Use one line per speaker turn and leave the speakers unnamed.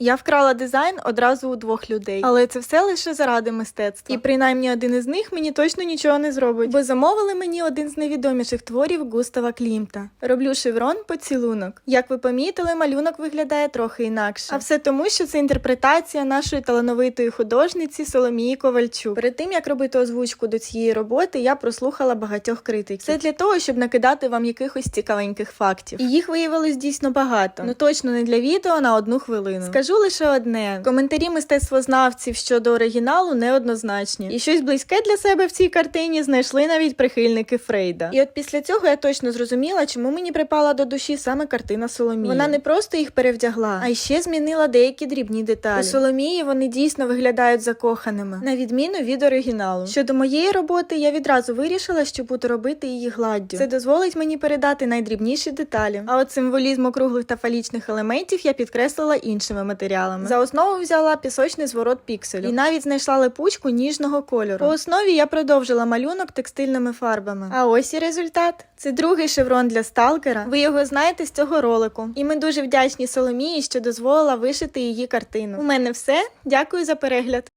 Я вкрала дизайн одразу у двох людей, але це все лише заради мистецтва. І принаймні один із них мені точно нічого не зробить, бо замовили мені один з найвідоміших творів Густава Клімта. Роблю шеврон поцілунок. Як ви помітили, малюнок виглядає трохи інакше. А все тому, що це інтерпретація нашої талановитої художниці Соломії Ковальчук. Перед тим як робити озвучку до цієї роботи, я прослухала багатьох критиків. Це для того, щоб накидати вам якихось цікавеньких фактів. І їх виявилось дійсно багато. Ну точно не для відео на одну хвилину. Скажу лише одне: коментарі мистецтвознавців щодо оригіналу неоднозначні. І щось близьке для себе в цій картині знайшли навіть прихильники Фрейда. І от після цього я точно зрозуміла, чому мені припала до душі саме картина Соломії. Вона не просто їх перевдягла, а й ще змінила деякі дрібні деталі. У Соломії вони дійсно виглядають закоханими, на відміну від оригіналу. Щодо моєї роботи, я відразу вирішила, що буду робити її гладдю. Це дозволить мені передати найдрібніші деталі. А от символізм округлих та фалічних елементів я підкреслила іншими матеріалами. За основу взяла пісочний зворот пікселю і навіть знайшла липучку ніжного кольору. По основі я продовжила малюнок текстильними фарбами. А ось і результат. Це другий шеврон для сталкера. Ви його знаєте з цього ролику. І ми дуже вдячні Соломії, що дозволила вишити її картину. У мене все. Дякую за перегляд.